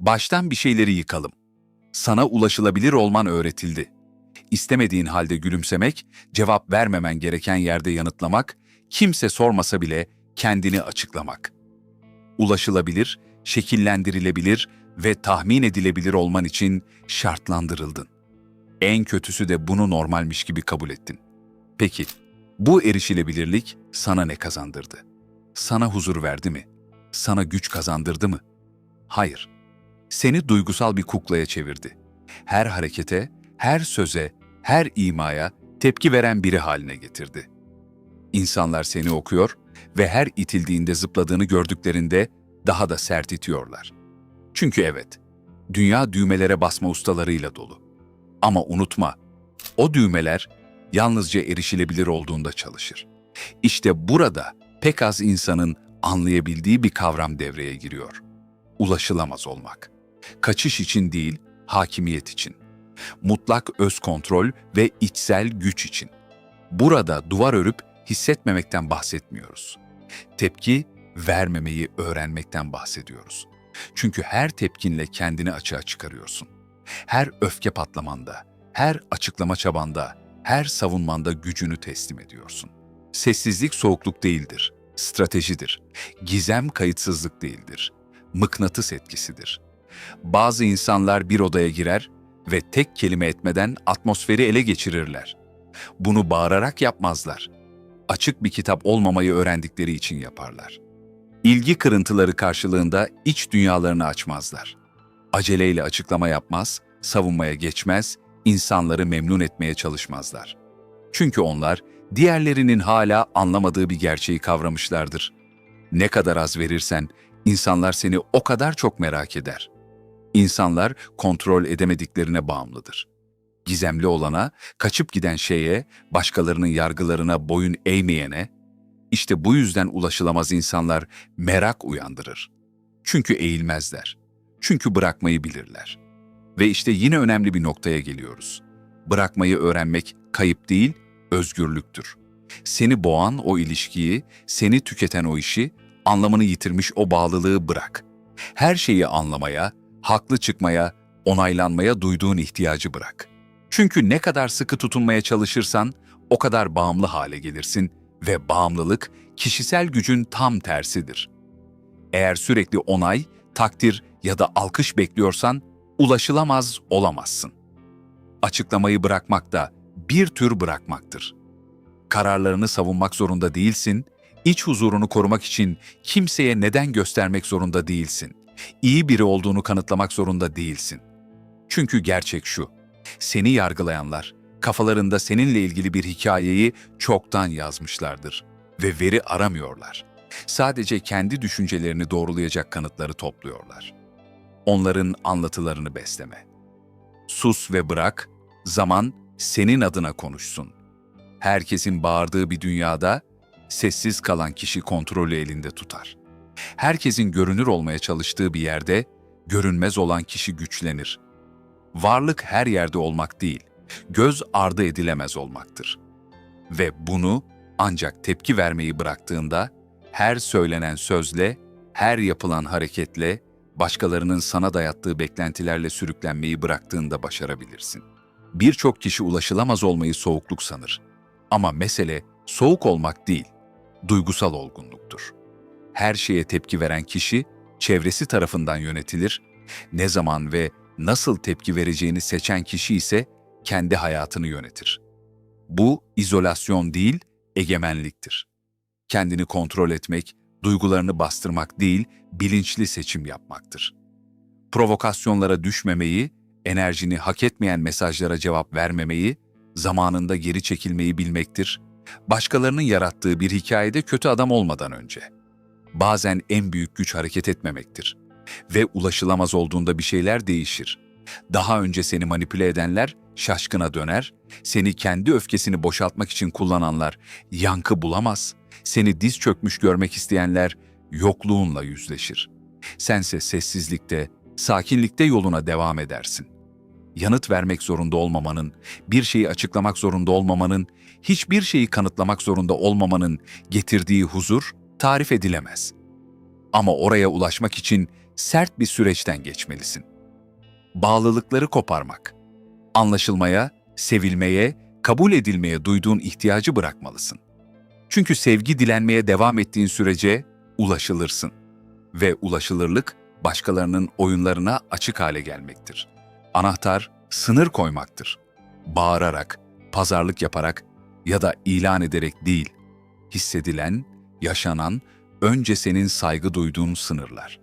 Baştan bir şeyleri yıkalım. Sana ulaşılabilir olman öğretildi. İstemediğin halde gülümsemek, cevap vermemen gereken yerde yanıtlamak, kimse sormasa bile kendini açıklamak. Ulaşılabilir, şekillendirilebilir ve tahmin edilebilir olman için şartlandırıldın. En kötüsü de bunu normalmiş gibi kabul ettin. Peki, bu erişilebilirlik sana ne kazandırdı? Sana huzur verdi mi? Sana güç kazandırdı mı? Hayır. Seni duygusal bir kuklaya çevirdi. Her harekete, her söze, her imaya tepki veren biri haline getirdi. İnsanlar seni okuyor ve her itildiğinde zıpladığını gördüklerinde daha da sert itiyorlar. Çünkü evet, dünya düğmelere basma ustalarıyla dolu. Ama unutma, o düğmeler yalnızca erişilebilir olduğunda çalışır. İşte burada pek az insanın anlayabildiği bir kavram devreye giriyor. Ulaşılamaz olmak. Kaçış için değil, hakimiyet için. Mutlak öz kontrol ve içsel güç için. Burada duvar örüp hissetmemekten bahsetmiyoruz. Tepki vermemeyi öğrenmekten bahsediyoruz. Çünkü her tepkinle kendini açığa çıkarıyorsun. Her öfke patlamanda, her açıklama çabanda, her savunmanda gücünü teslim ediyorsun. Sessizlik soğukluk değildir, stratejidir. Gizem kayıtsızlık değildir, mıknatıs etkisidir. Bazı insanlar bir odaya girer ve tek kelime etmeden atmosferi ele geçirirler. Bunu bağırarak yapmazlar. Açık bir kitap olmamayı öğrendikleri için yaparlar. İlgi kırıntıları karşılığında iç dünyalarını açmazlar. Aceleyle açıklama yapmaz, savunmaya geçmez, insanları memnun etmeye çalışmazlar. Çünkü onlar diğerlerinin hala anlamadığı bir gerçeği kavramışlardır. Ne kadar az verirsen insanlar seni o kadar çok merak eder. İnsanlar kontrol edemediklerine bağımlıdır. Gizemli olana, kaçıp giden şeye, başkalarının yargılarına boyun eğmeyene, işte bu yüzden ulaşılamaz insanlar merak uyandırır. Çünkü eğilmezler. Çünkü bırakmayı bilirler. Ve işte yine önemli bir noktaya geliyoruz. Bırakmayı öğrenmek kayıp değil, özgürlüktür. Seni boğan o ilişkiyi, seni tüketen o işi, anlamını yitirmiş o bağlılığı bırak. Her şeyi anlamaya, haklı çıkmaya, onaylanmaya duyduğun ihtiyacı bırak. Çünkü ne kadar sıkı tutunmaya çalışırsan o kadar bağımlı hale gelirsin ve bağımlılık kişisel gücün tam tersidir. Eğer sürekli onay, takdir ya da alkış bekliyorsan ulaşılamaz olamazsın. Açıklamayı bırakmak da bir tür bırakmaktır. Kararlarını savunmak zorunda değilsin, iç huzurunu korumak için kimseye neden göstermek zorunda değilsin. İyi biri olduğunu kanıtlamak zorunda değilsin. Çünkü gerçek şu, seni yargılayanlar kafalarında seninle ilgili bir hikayeyi çoktan yazmışlardır ve veri aramıyorlar. Sadece kendi düşüncelerini doğrulayacak kanıtları topluyorlar. Onların anlatılarını besleme. Sus ve bırak, zaman senin adına konuşsun. Herkesin bağırdığı bir dünyada sessiz kalan kişi kontrolü elinde tutar. Herkesin görünür olmaya çalıştığı bir yerde görünmez olan kişi güçlenir. Varlık her yerde olmak değil, göz ardı edilemez olmaktır. Ve bunu ancak tepki vermeyi bıraktığında her söylenen sözle, her yapılan hareketle, başkalarının sana dayattığı beklentilerle sürüklenmeyi bıraktığında başarabilirsin. Birçok kişi ulaşılamaz olmayı soğukluk sanır. Ama mesele soğuk olmak değil, duygusal olgunluktur. Her şeye tepki veren kişi çevresi tarafından yönetilir, ne zaman ve nasıl tepki vereceğini seçen kişi ise kendi hayatını yönetir. Bu izolasyon değil, egemenliktir. Kendini kontrol etmek, duygularını bastırmak değil, bilinçli seçim yapmaktır. Provokasyonlara düşmemeyi, enerjini hak etmeyen mesajlara cevap vermemeyi, zamanında geri çekilmeyi bilmektir. Başkalarının yarattığı bir hikayede kötü adam olmadan önce. Bazen en büyük güç hareket etmemektir. Ve ulaşılamaz olduğunda bir şeyler değişir. Daha önce seni manipüle edenler şaşkına döner, seni kendi öfkesini boşaltmak için kullananlar yankı bulamaz, seni diz çökmüş görmek isteyenler yokluğunla yüzleşir. Sense sessizlikte, sakinlikte yoluna devam edersin. Yanıt vermek zorunda olmamanın, bir şeyi açıklamak zorunda olmamanın, hiçbir şeyi kanıtlamak zorunda olmamanın getirdiği huzur tarif edilemez. Ama oraya ulaşmak için sert bir süreçten geçmelisin. Bağlılıkları koparmak, anlaşılmaya, sevilmeye, kabul edilmeye duyduğun ihtiyacı bırakmalısın. Çünkü sevgi dilenmeye devam ettiğin sürece ulaşılırsın ve ulaşılırlık başkalarının oyunlarına açık hale gelmektir. Anahtar sınır koymaktır. Bağırarak, pazarlık yaparak ya da ilan ederek değil, hissedilen, yaşanan, önce senin saygı duyduğun sınırlar.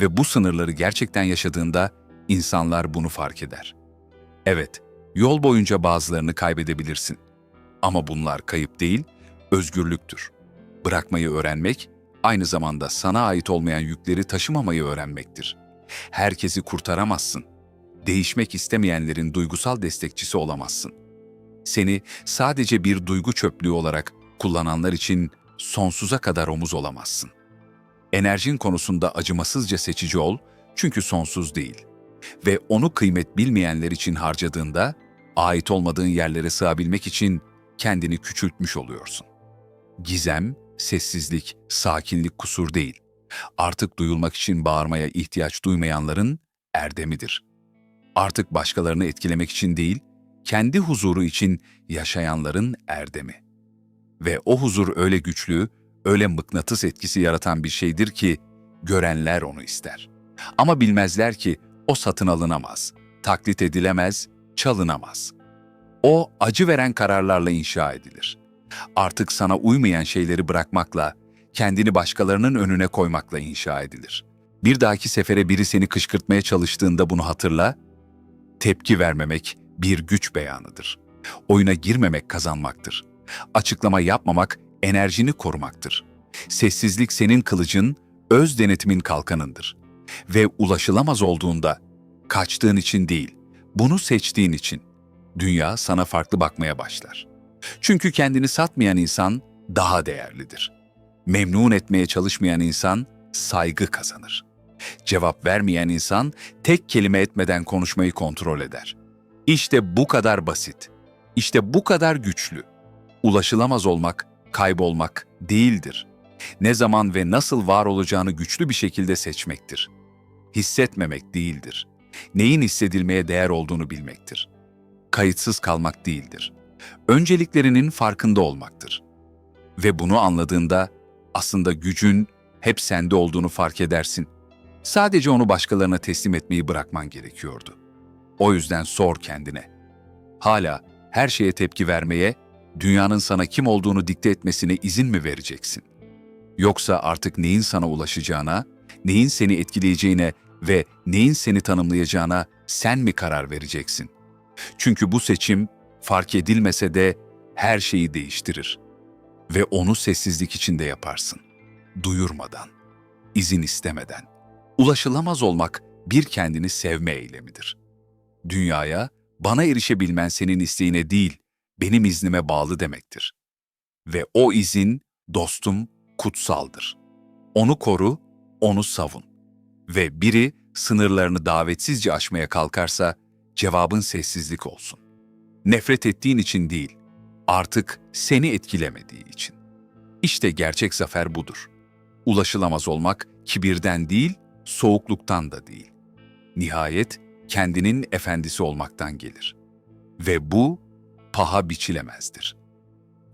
Ve bu sınırları gerçekten yaşadığında insanlar bunu fark eder. Evet, yol boyunca bazılarını kaybedebilirsin. Ama bunlar kayıp değil, özgürlüktür. Bırakmayı öğrenmek, aynı zamanda sana ait olmayan yükleri taşımamayı öğrenmektir. Herkesi kurtaramazsın. Değişmek istemeyenlerin duygusal destekçisi olamazsın. Seni sadece bir duygu çöplüğü olarak kullananlar için sonsuza kadar omuz olamazsın. Enerjin konusunda acımasızca seçici ol çünkü sonsuz değil. Ve onu kıymet bilmeyenler için harcadığında, ait olmadığın yerlere sığabilmek için kendini küçültmüş oluyorsun. Gizem, sessizlik, sakinlik kusur değil. Artık duyulmak için bağırmaya ihtiyaç duymayanların erdemidir. Artık başkalarını etkilemek için değil, kendi huzuru için yaşayanların erdemi. Ve o huzur öyle güçlü, öyle mıknatıs etkisi yaratan bir şeydir ki görenler onu ister. Ama bilmezler ki o satın alınamaz, taklit edilemez, çalınamaz. O acı veren kararlarla inşa edilir. Artık sana uymayan şeyleri bırakmakla, kendini başkalarının önüne koymakla inşa edilir. Bir dahaki sefere biri seni kışkırtmaya çalıştığında bunu hatırla, tepki vermemek bir güç beyanıdır. Oyuna girmemek kazanmaktır. Açıklama yapmamak enerjini korumaktır. Sessizlik senin kılıcın, öz denetimin kalkanındır. Ve ulaşılamaz olduğunda, kaçtığın için değil, bunu seçtiğin için, dünya sana farklı bakmaya başlar. Çünkü kendini satmayan insan daha değerlidir. Memnun etmeye çalışmayan insan saygı kazanır. Cevap vermeyen insan tek kelime etmeden konuşmayı kontrol eder. İşte bu kadar basit. İşte bu kadar güçlü. Ulaşılamaz olmak, kaybolmak değildir. Ne zaman ve nasıl var olacağını güçlü bir şekilde seçmektir. Hissetmemek değildir. Neyin hissedilmeye değer olduğunu bilmektir. Kayıtsız kalmak değildir. Önceliklerinin farkında olmaktır. Ve bunu anladığında aslında gücün hep sende olduğunu fark edersin. Sadece onu başkalarına teslim etmeyi bırakman gerekiyordu. O yüzden sor kendine. Hala her şeye tepki vermeye, dünyanın sana kim olduğunu dikte etmesine izin mi vereceksin? Yoksa artık neyin sana ulaşacağına, neyin seni etkileyeceğine ve neyin seni tanımlayacağına sen mi karar vereceksin? Çünkü bu seçim fark edilmese de her şeyi değiştirir. Ve onu sessizlik içinde yaparsın. Duyurmadan, izin istemeden. Ulaşılamaz olmak bir kendini sevme eylemidir. Dünyaya, bana erişebilmen senin isteğine değil, benim iznime bağlı demektir. Ve o izin, dostum, kutsaldır. Onu koru, onu savun. Ve biri sınırlarını davetsizce aşmaya kalkarsa, cevabın sessizlik olsun. Nefret ettiğin için değil, artık seni etkilemediği için. İşte gerçek zafer budur. Ulaşılamaz olmak kibirden değil, soğukluktan da değil. Nihayet kendinin efendisi olmaktan gelir. Ve bu paha biçilemezdir.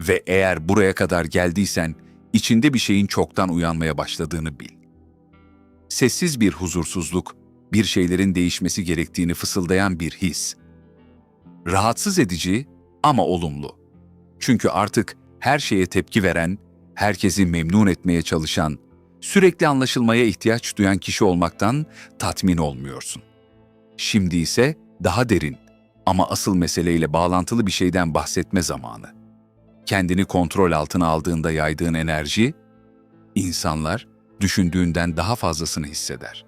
Ve eğer buraya kadar geldiysen, içinde bir şeyin çoktan uyanmaya başladığını bil. Sessiz bir huzursuzluk, bir şeylerin değişmesi gerektiğini fısıldayan bir his. Rahatsız edici ama olumlu. Çünkü artık her şeye tepki veren, herkesi memnun etmeye çalışan, sürekli anlaşılmaya ihtiyaç duyan kişi olmaktan tatmin olmuyorsun. Şimdi ise daha derin ama asıl meseleyle bağlantılı bir şeyden bahsetme zamanı. Kendini kontrol altına aldığında yaydığın enerji, insanlar düşündüğünden daha fazlasını hisseder.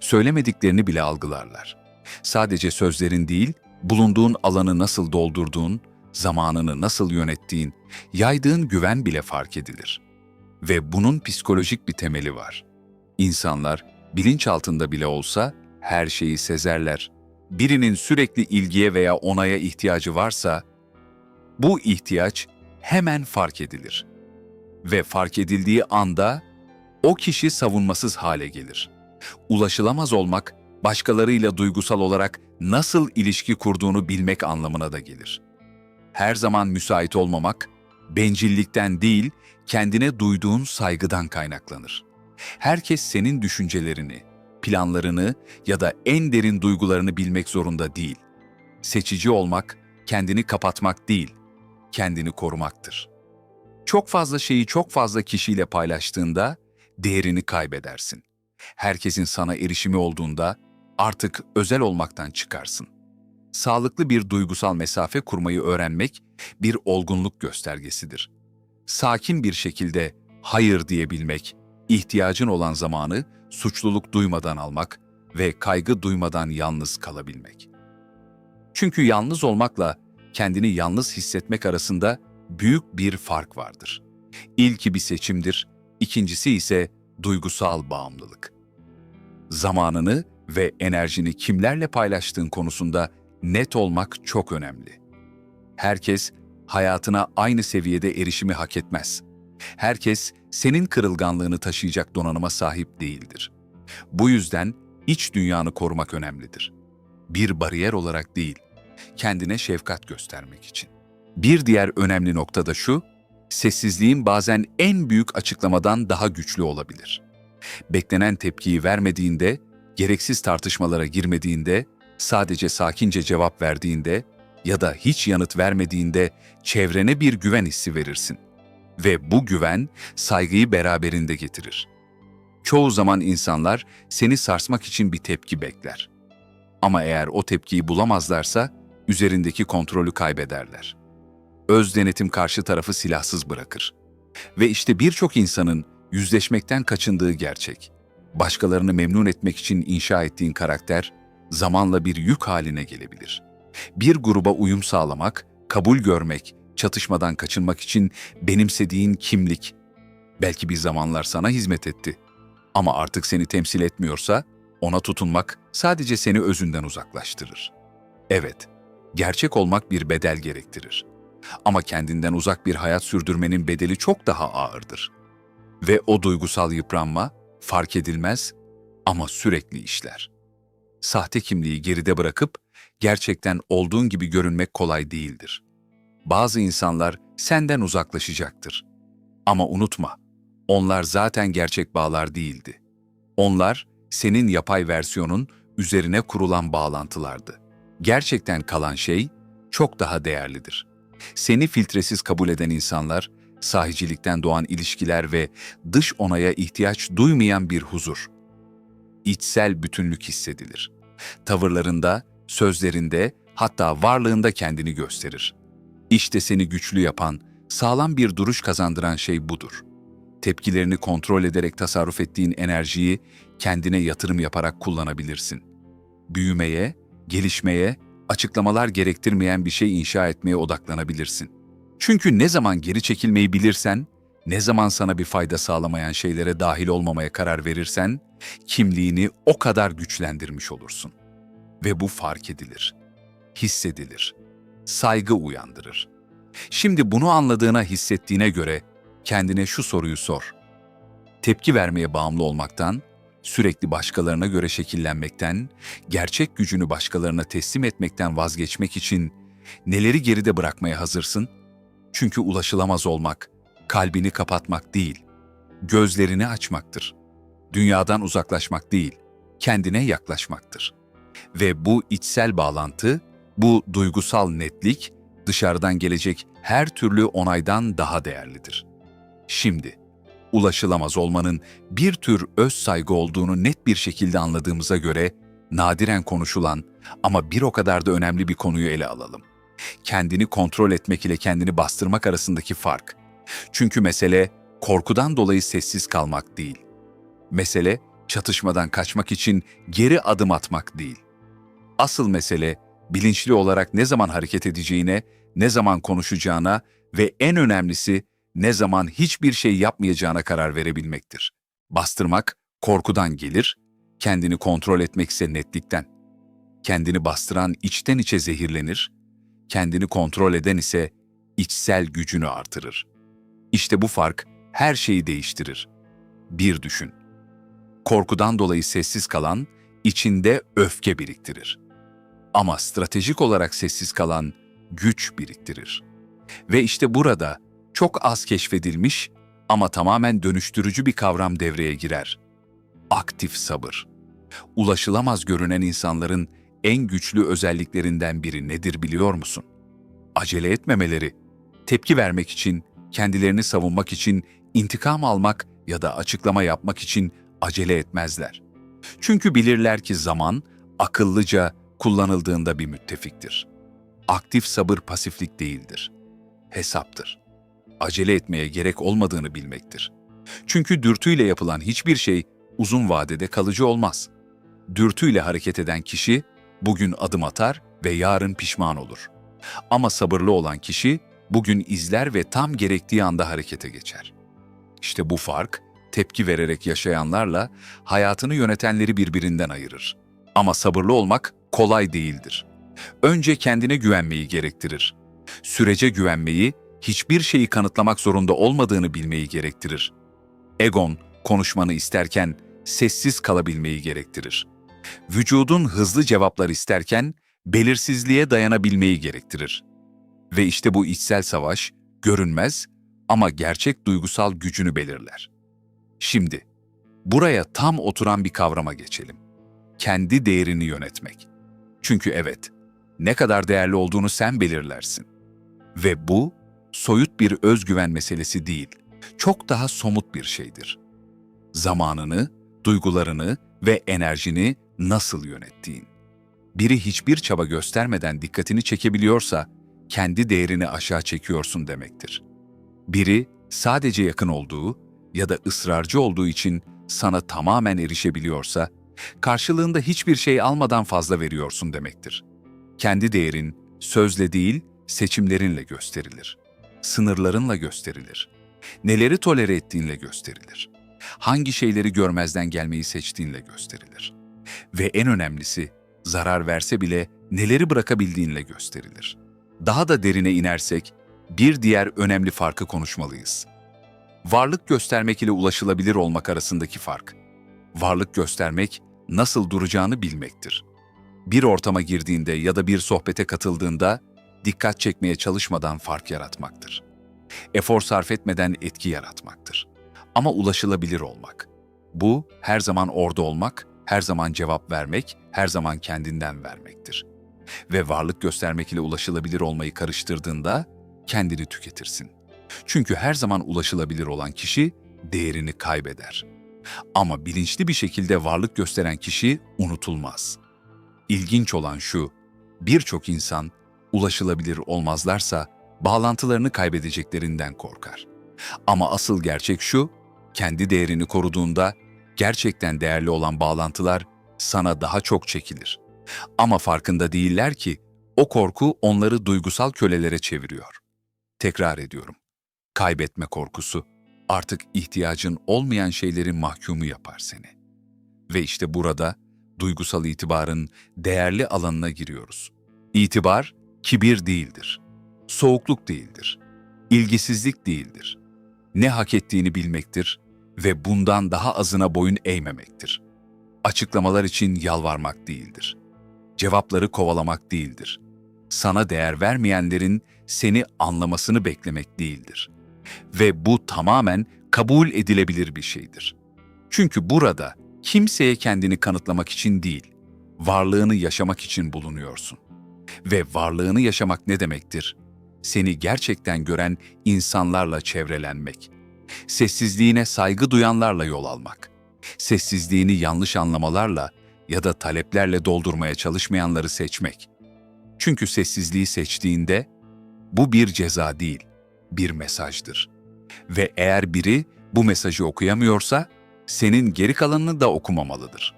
Söylemediklerini bile algılarlar. Sadece sözlerin değil, bulunduğun alanı nasıl doldurduğun, zamanını nasıl yönettiğin, yaydığın güven bile fark edilir. Ve bunun psikolojik bir temeli var. İnsanlar bilinç altında bile olsa her şeyi sezerler. Birinin sürekli ilgiye veya onaya ihtiyacı varsa, bu ihtiyaç hemen fark edilir. Ve fark edildiği anda o kişi savunmasız hale gelir. Ulaşılamaz olmak, başkalarıyla duygusal olarak nasıl ilişki kurduğunu bilmek anlamına da gelir. Her zaman müsait olmamak, bencillikten değil, kendine duyduğun saygıdan kaynaklanır. Herkes senin düşüncelerini, planlarını ya da en derin duygularını bilmek zorunda değil. Seçici olmak, kendini kapatmak değil, kendini korumaktır. Çok fazla şeyi çok fazla kişiyle paylaştığında değerini kaybedersin. Herkesin sana erişimi olduğunda artık özel olmaktan çıkarsın. Sağlıklı bir duygusal mesafe kurmayı öğrenmek bir olgunluk göstergesidir. Sakin bir şekilde hayır diyebilmek, ihtiyacın olan zamanı suçluluk duymadan almak ve kaygı duymadan yalnız kalabilmek. Çünkü yalnız olmakla kendini yalnız hissetmek arasında büyük bir fark vardır. İlki bir seçimdir, ikincisi ise duygusal bağımlılık. Zamanını ve enerjini kimlerle paylaştığın konusunda net olmak çok önemli. Herkes hayatına aynı seviyede erişimi hak etmez. Herkes senin kırılganlığını taşıyacak donanıma sahip değildir. Bu yüzden iç dünyanı korumak önemlidir. Bir bariyer olarak değil, kendine şefkat göstermek için. Bir diğer önemli nokta da şu, sessizliğin bazen en büyük açıklamadan daha güçlü olabilir. Beklenen tepkiyi vermediğinde, gereksiz tartışmalara girmediğinde, sadece sakince cevap verdiğinde ya da hiç yanıt vermediğinde çevrene bir güven hissi verirsin. Ve bu güven saygıyı beraberinde getirir. Çoğu zaman insanlar seni sarsmak için bir tepki bekler. Ama eğer o tepkiyi bulamazlarsa üzerindeki kontrolü kaybederler. Öz denetim karşı tarafı silahsız bırakır. Ve işte birçok insanın yüzleşmekten kaçındığı gerçek. Başkalarını memnun etmek için inşa ettiğin karakter zamanla bir yük haline gelebilir. Bir gruba uyum sağlamak, kabul görmek, çatışmadan kaçınmak için benimsediğin kimlik belki bir zamanlar sana hizmet etti. Ama artık seni temsil etmiyorsa ona tutunmak sadece seni özünden uzaklaştırır. Evet, gerçek olmak bir bedel gerektirir. Ama kendinden uzak bir hayat sürdürmenin bedeli çok daha ağırdır. Ve o duygusal yıpranma fark edilmez ama sürekli işler. Sahte kimliği geride bırakıp gerçekten olduğun gibi görünmek kolay değildir. Bazı insanlar senden uzaklaşacaktır. Ama unutma, onlar zaten gerçek bağlar değildi. Onlar senin yapay versiyonun üzerine kurulan bağlantılardı. Gerçekten kalan şey çok daha değerlidir. Seni filtresiz kabul eden insanlar, sahicilikten doğan ilişkiler ve dış onaya ihtiyaç duymayan bir huzur. İçsel bütünlük hissedilir. Tavırlarında, sözlerinde, hatta varlığında kendini gösterir. İşte seni güçlü yapan, sağlam bir duruş kazandıran şey budur. Tepkilerini kontrol ederek tasarruf ettiğin enerjiyi kendine yatırım yaparak kullanabilirsin. Büyümeye, gelişmeye, açıklamalar gerektirmeyen bir şey inşa etmeye odaklanabilirsin. Çünkü ne zaman geri çekilmeyi bilirsen, ne zaman sana bir fayda sağlamayan şeylere dahil olmamaya karar verirsen, kimliğini o kadar güçlendirmiş olursun. Ve bu fark edilir, hissedilir, saygı uyandırır. Şimdi bunu anladığına, hissettiğine göre kendine şu soruyu sor. Tepki vermeye bağımlı olmaktan, sürekli başkalarına göre şekillenmekten, gerçek gücünü başkalarına teslim etmekten vazgeçmek için neleri geride bırakmaya hazırsın? Çünkü ulaşılamaz olmak, kalbini kapatmak değil, gözlerini açmaktır. Dünyadan uzaklaşmak değil, kendine yaklaşmaktır. Ve bu içsel bağlantı, bu duygusal netlik dışarıdan gelecek her türlü onaydan daha değerlidir. Şimdi, ulaşılamaz olmanın bir tür öz saygı olduğunu net bir şekilde anladığımıza göre nadiren konuşulan ama bir o kadar da önemli bir konuyu ele alalım. Kendini kontrol etmek ile kendini bastırmak arasındaki fark. Çünkü mesele korkudan dolayı sessiz kalmak değil. Mesele çatışmadan kaçmak için geri adım atmak değil. Asıl mesele bilinçli olarak ne zaman hareket edeceğine, ne zaman konuşacağına ve en önemlisi ne zaman hiçbir şey yapmayacağına karar verebilmektir. Bastırmak korkudan gelir, kendini kontrol etmek ise netlikten. Kendini bastıran içten içe zehirlenir, kendini kontrol eden ise içsel gücünü artırır. İşte bu fark her şeyi değiştirir. Bir düşün. Korkudan dolayı sessiz kalan, içinde öfke biriktirir. Ama stratejik olarak sessiz kalan güç biriktirir. Ve işte burada çok az keşfedilmiş ama tamamen dönüştürücü bir kavram devreye girer. Aktif sabır. Ulaşılamaz görünen insanların en güçlü özelliklerinden biri nedir biliyor musun? Acele etmemeleri, tepki vermek için, kendilerini savunmak için, intikam almak ya da açıklama yapmak için acele etmezler. Çünkü bilirler ki zaman akıllıca kullanıldığında bir müttefiktir. Aktif sabır pasiflik değildir. Hesaptır. Acele etmeye gerek olmadığını bilmektir. Çünkü dürtüyle yapılan hiçbir şey uzun vadede kalıcı olmaz. Dürtüyle hareket eden kişi bugün adım atar ve yarın pişman olur. Ama sabırlı olan kişi bugün izler ve tam gerektiği anda harekete geçer. İşte bu fark tepki vererek yaşayanlarla hayatını yönetenleri birbirinden ayırır. Ama sabırlı olmak kolay değildir. Önce kendine güvenmeyi gerektirir. Sürece güvenmeyi, hiçbir şeyi kanıtlamak zorunda olmadığını bilmeyi gerektirir. Egon, konuşmanı isterken sessiz kalabilmeyi gerektirir. Vücudun hızlı cevaplar isterken belirsizliğe dayanabilmeyi gerektirir. Ve işte bu içsel savaş, görünmez ama gerçek duygusal gücünü belirler. Şimdi, buraya tam oturan bir kavrama geçelim. Kendi değerini yönetmek. Çünkü evet, ne kadar değerli olduğunu sen belirlersin. Ve bu, soyut bir özgüven meselesi değil, çok daha somut bir şeydir. Zamanını, duygularını ve enerjini nasıl yönettiğin. Biri hiçbir çaba göstermeden dikkatini çekebiliyorsa, kendi değerini aşağı çekiyorsun demektir. Biri sadece yakın olduğu ya da ısrarcı olduğu için sana tamamen erişebiliyorsa, karşılığında hiçbir şey almadan fazla veriyorsun demektir. Kendi değerin sözle değil, seçimlerinle gösterilir. Sınırlarınla gösterilir. Neleri tolere ettiğinle gösterilir. Hangi şeyleri görmezden gelmeyi seçtiğinle gösterilir. Ve en önemlisi, zarar verse bile neleri bırakabildiğinle gösterilir. Daha da derine inersek, bir diğer önemli farkı konuşmalıyız. Varlık göstermek ile ulaşılabilir olmak arasındaki fark. Varlık göstermek, nasıl duracağını bilmektir. Bir ortama girdiğinde ya da bir sohbete katıldığında dikkat çekmeye çalışmadan fark yaratmaktır. Efor sarf etmeden etki yaratmaktır. Ama ulaşılabilir olmak. Bu her zaman orada olmak, her zaman cevap vermek, her zaman kendinden vermektir. Ve varlık göstermek ile ulaşılabilir olmayı karıştırdığında kendini tüketirsin. Çünkü her zaman ulaşılabilir olan kişi değerini kaybeder. Ama bilinçli bir şekilde varlık gösteren kişi unutulmaz. İlginç olan şu, birçok insan ulaşılabilir olmazlarsa bağlantılarını kaybedeceklerinden korkar. Ama asıl gerçek şu, kendi değerini koruduğunda gerçekten değerli olan bağlantılar sana daha çok çekilir. Ama farkında değiller ki o korku onları duygusal kölelere çeviriyor. Tekrar ediyorum. Kaybetme korkusu artık ihtiyacın olmayan şeylerin mahkumu yapar seni. Ve işte burada duygusal itibarın değerli alanına giriyoruz. İtibar kibir değildir. Soğukluk değildir. ilgisizlik değildir. Ne hak ettiğini bilmektir ve bundan daha azına boyun eğmemektir. Açıklamalar için yalvarmak değildir. Cevapları kovalamak değildir. Sana değer vermeyenlerin seni anlamasını beklemek değildir. Ve bu tamamen kabul edilebilir bir şeydir. Çünkü burada kimseye kendini kanıtlamak için değil, varlığını yaşamak için bulunuyorsun. Ve varlığını yaşamak ne demektir? Seni gerçekten gören insanlarla çevrelenmek. Sessizliğine saygı duyanlarla yol almak. Sessizliğini yanlış anlamalarla ya da taleplerle doldurmaya çalışmayanları seçmek. Çünkü sessizliği seçtiğinde bu bir ceza değil, bir mesajdır. Ve eğer biri bu mesajı okuyamıyorsa senin geri kalanını da okumamalıdır.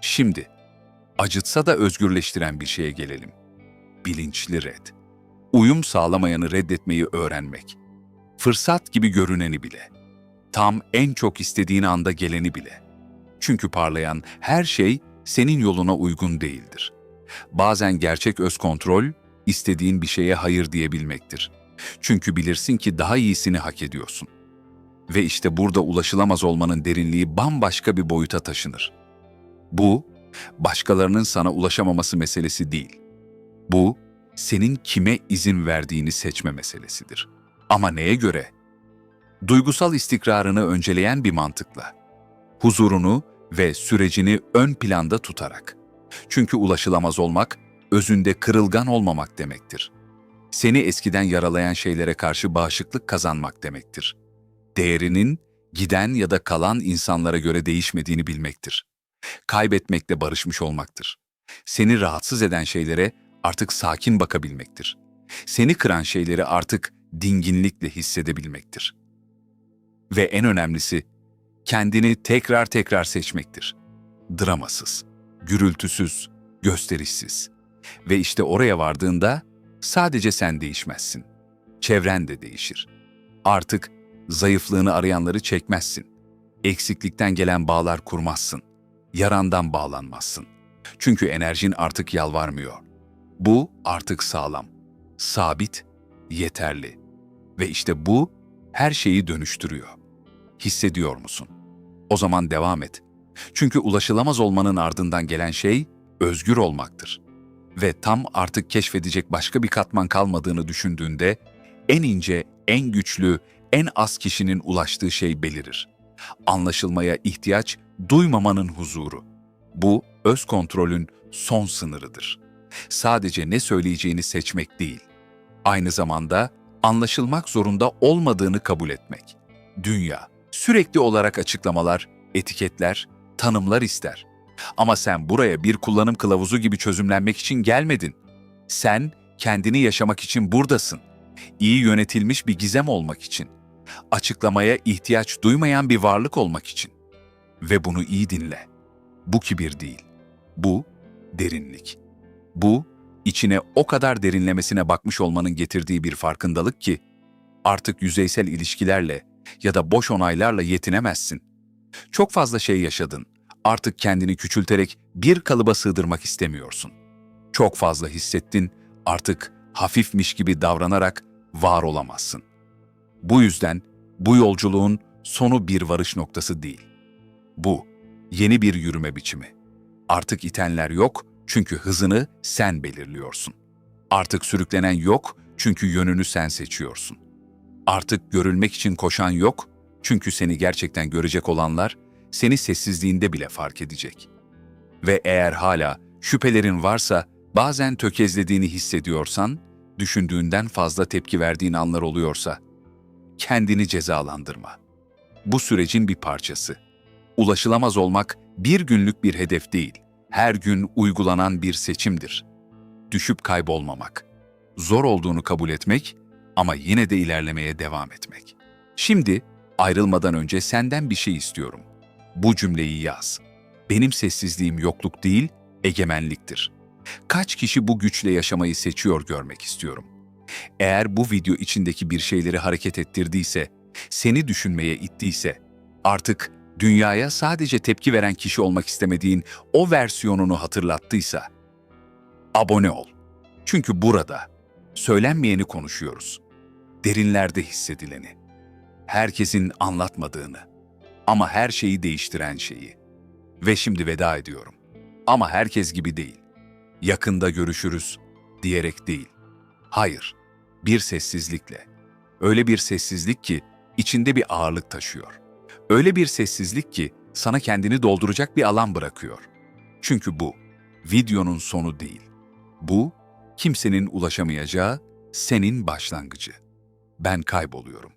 Şimdi acıtsa da özgürleştiren bir şeye gelelim. Bilinçli red. Uyum sağlamayanı reddetmeyi öğrenmek. Fırsat gibi görüneni bile. Tam en çok istediğin anda geleni bile. Çünkü parlayan her şey senin yoluna uygun değildir. Bazen gerçek öz kontrol, istediğin bir şeye hayır diyebilmektir. Çünkü bilirsin ki daha iyisini hak ediyorsun. Ve işte burada ulaşılamaz olmanın derinliği bambaşka bir boyuta taşınır. Bu, başkalarının sana ulaşamaması meselesi değil. Bu, senin kime izin verdiğini seçme meselesidir. Ama neye göre? Duygusal istikrarını önceleyen bir mantıkla. Huzurunu ve sürecini ön planda tutarak. Çünkü ulaşılamaz olmak, özünde kırılgan olmamak demektir. Seni eskiden yaralayan şeylere karşı bağışıklık kazanmak demektir. Değerinin giden ya da kalan insanlara göre değişmediğini bilmektir. Kaybetmekle barışmış olmaktır. Seni rahatsız eden şeylere artık sakin bakabilmektir. Seni kıran şeyleri artık dinginlikle hissedebilmektir. Ve en önemlisi, kendini tekrar tekrar seçmektir. Dramasız, gürültüsüz, gösterişsiz. Ve işte oraya vardığında sadece sen değişmezsin. Çevren de değişir. Artık zayıflığını arayanları çekmezsin. Eksiklikten gelen bağlar kurmazsın. Yarandan bağlanmazsın. Çünkü enerjin artık yalvarmıyor. Bu artık sağlam, sabit, yeterli. Ve işte bu her şeyi dönüştürüyor. Hissediyor musun? O zaman devam et. Çünkü ulaşılamaz olmanın ardından gelen şey özgür olmaktır. Ve tam artık keşfedecek başka bir katman kalmadığını düşündüğünde en ince, en güçlü, en az kişinin ulaştığı şey belirir. Anlaşılmaya ihtiyaç duymamanın huzuru. Bu öz kontrolün son sınırıdır. Sadece ne söyleyeceğini seçmek değil, aynı zamanda anlaşılmak zorunda olmadığını kabul etmek. Dünya sürekli olarak açıklamalar, etiketler, tanımlar ister. Ama sen buraya bir kullanım kılavuzu gibi çözümlenmek için gelmedin. Sen kendini yaşamak için buradasın. İyi yönetilmiş bir gizem olmak için. Açıklamaya ihtiyaç duymayan bir varlık olmak için. Ve bunu iyi dinle. Bu kibir değil. Bu derinlik. Bu içine o kadar derinlemesine bakmış olmanın getirdiği bir farkındalık ki artık yüzeysel ilişkilerle ya da boş onaylarla yetinemezsin. Çok fazla şey yaşadın. Artık kendini küçülterek bir kalıba sığdırmak istemiyorsun. Çok fazla hissettin. Artık hafifmiş gibi davranarak var olamazsın. Bu yüzden bu yolculuğun sonu bir varış noktası değil. Bu yeni bir yürüme biçimi. Artık itenler yok çünkü hızını sen belirliyorsun. Artık sürüklenen yok çünkü yönünü sen seçiyorsun. Artık görülmek için koşan yok çünkü seni gerçekten görecek olanlar seni sessizliğinde bile fark edecek. Ve eğer hala şüphelerin varsa, bazen tökezlediğini hissediyorsan, düşündüğünden fazla tepki verdiğin anlar oluyorsa, kendini cezalandırma. Bu sürecin bir parçası. Ulaşılamaz olmak bir günlük bir hedef değil, her gün uygulanan bir seçimdir. Düşüp kaybolmamak, zor olduğunu kabul etmek ama yine de ilerlemeye devam etmek. Şimdi ayrılmadan önce senden bir şey istiyorum. Bu cümleyi yaz. Benim sessizliğim yokluk değil, egemenliktir. Kaç kişi bu güçle yaşamayı seçiyor görmek istiyorum. Eğer bu video içindeki bir şeyleri hareket ettirdiyse, seni düşünmeye ittiyse, artık dünyaya sadece tepki veren kişi olmak istemediğin o versiyonunu hatırlattıysa, abone ol. Çünkü burada söylenmeyeni konuşuyoruz. Derinlerde hissedileni. Herkesin anlatmadığını ama her şeyi değiştiren şeyi. Ve şimdi veda ediyorum. Ama herkes gibi değil. Yakında görüşürüz diyerek değil. Hayır, bir sessizlikle. Öyle bir sessizlik ki içinde bir ağırlık taşıyor. Öyle bir sessizlik ki sana kendini dolduracak bir alan bırakıyor. Çünkü bu videonun sonu değil. Bu kimsenin ulaşamayacağı senin başlangıcı. Ben kayboluyorum.